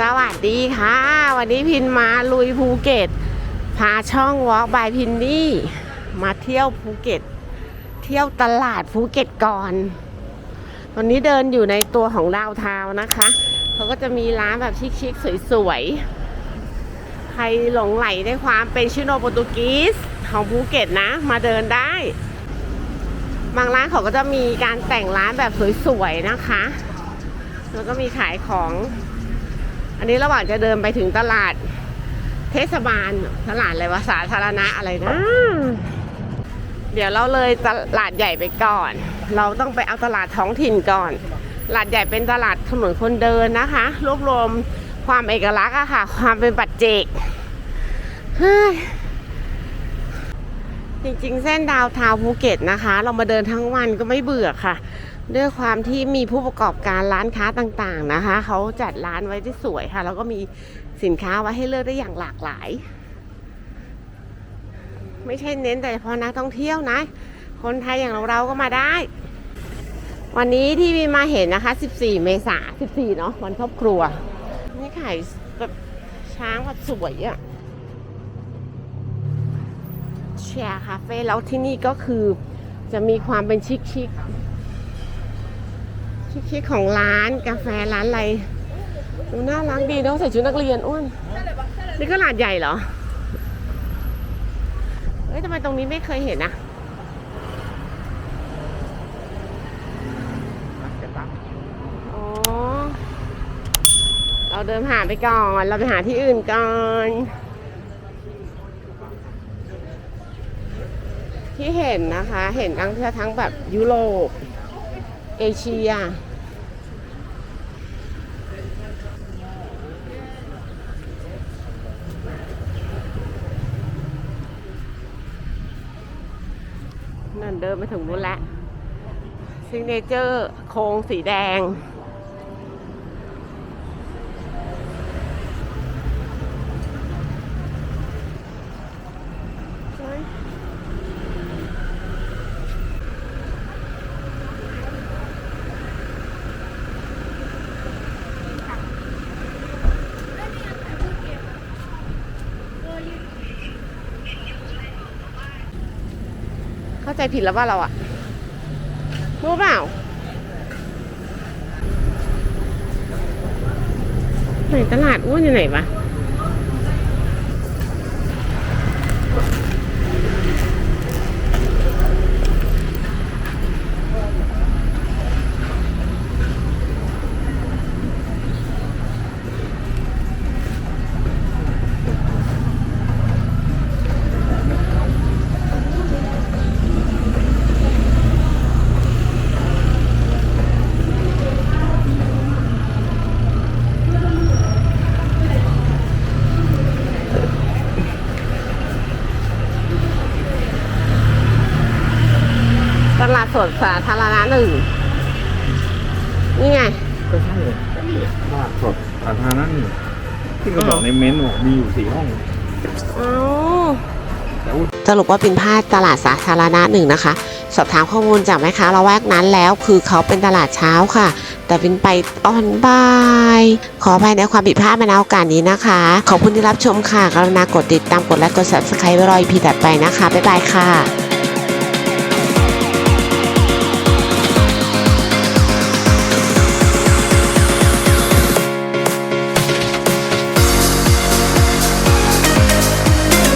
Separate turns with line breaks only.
สวัสดีค่ะ วันนี้พินมาลุยภูเก็ต พาช่องวอล์กบายพินนี่ มาเที่ยวภูเก็ต เที่ยวตลาดภูเก็ตก่อนวันนี้เดินอยู่ในตัวของดาวเทาวน์นะคะเขาก็จะมีร้านแบบชิคๆสวยๆ ใครหลงไหลในความเป็นชิโนโปรตุกีสของภูเก็ตนะ มาเดินได้ บางร้านเขาก็จะมีการแต่งร้านแบบสวยๆนะคะ แล้วก็มีขายของ อันนี้ระหว่างจะเดินไปถึงตลาด เทศบาลตลาดอะไรวะสาธารณะอะไรนะ เดี๋ยวเราเลยตลาดใหญ่ไปก่อน เราต้องไปเอาตลาดท้องถิ่นก่อนตลาดใหญ่เป็นตลาดถนนคนเดินนะคะ รวบรวมความเอกลักษณ์อะค่ะ ความเป็นปัจเจกเฮ้ยจริงๆ เส้นดาวทาวภูเก็ตนะคะ เรามาเดินทั้งวันก็ไม่เบื่อค่ะ ด้วยความที่มีผู้ประกอบการร้านค้าต่างๆนะคะ เขาจัดร้านไว้ที่สวยค่ะ แล้วก็มีสินค้าไว้ให้เลือกได้อย่างหลากหลาย ไม่ใช่เน้นแต่เฉพาะนักท่องเที่ยวนะ คนไทยอย่างเราเราก็มาได้ วันนี้ที่มีมาเห็นนะคะ 14 เมษา14 เนาะวันครอบครัว นี่ขายแบบช้างแบบสวยอะแชร์คาเฟ่แล้วที่นี่ก็คือจะมีความเป็นชิคชิ คชิคชิคๆของร้านกาแฟร้านอะไรดูน่ารักดีเนาะใส่ชุดนักเรียนอ้วนนี่ก็หลาดใหญ่เหรอเฮ้ยทำไมตรงนี้ไม่เคยเห็นอะอ๋อเราเดินผ่าไปก่อน เราไปหาที่อื่นก่อนที่เห็นนะคะ เห็นทั้งทั้งแบบยุโรป เอเชีย นั่นเดินไปถึงนู้นแล้วซิงเนเจอร์โครงสีแดง เข้าใจผิดแล้วว่าเราอะรู้เปล่าไหนตลาดอ้วนอยู่ไหนวะ ตลาดสดสาธารณะหนึ่งนี่ไง
ก็ใช่ตลาดสดสาธารณะนี่ที่เขาบอกในเม้นต์บอกมีอยู่สี่ห้อง
อ๋อ
แต่ว่า
สรุปว่าเป็นพลาดตลาดสาธารณะหนึ่งนะคะ สอบถามข้อมูลจากแม่ค้าละแวกนั้นแล้ว คือเขาเป็นตลาดเช้าค่ะ แต่เป็นไปตอนบ่าย ขออภัยในความผิดพลาดมาในโอกาสนี้นะคะ ขอบคุณที่รับชมค่ะกรุณากดติดตามกดไลค์กด subscribe ไว้รออีพีถัดไปนะคะ บ๊ายบายค่ะ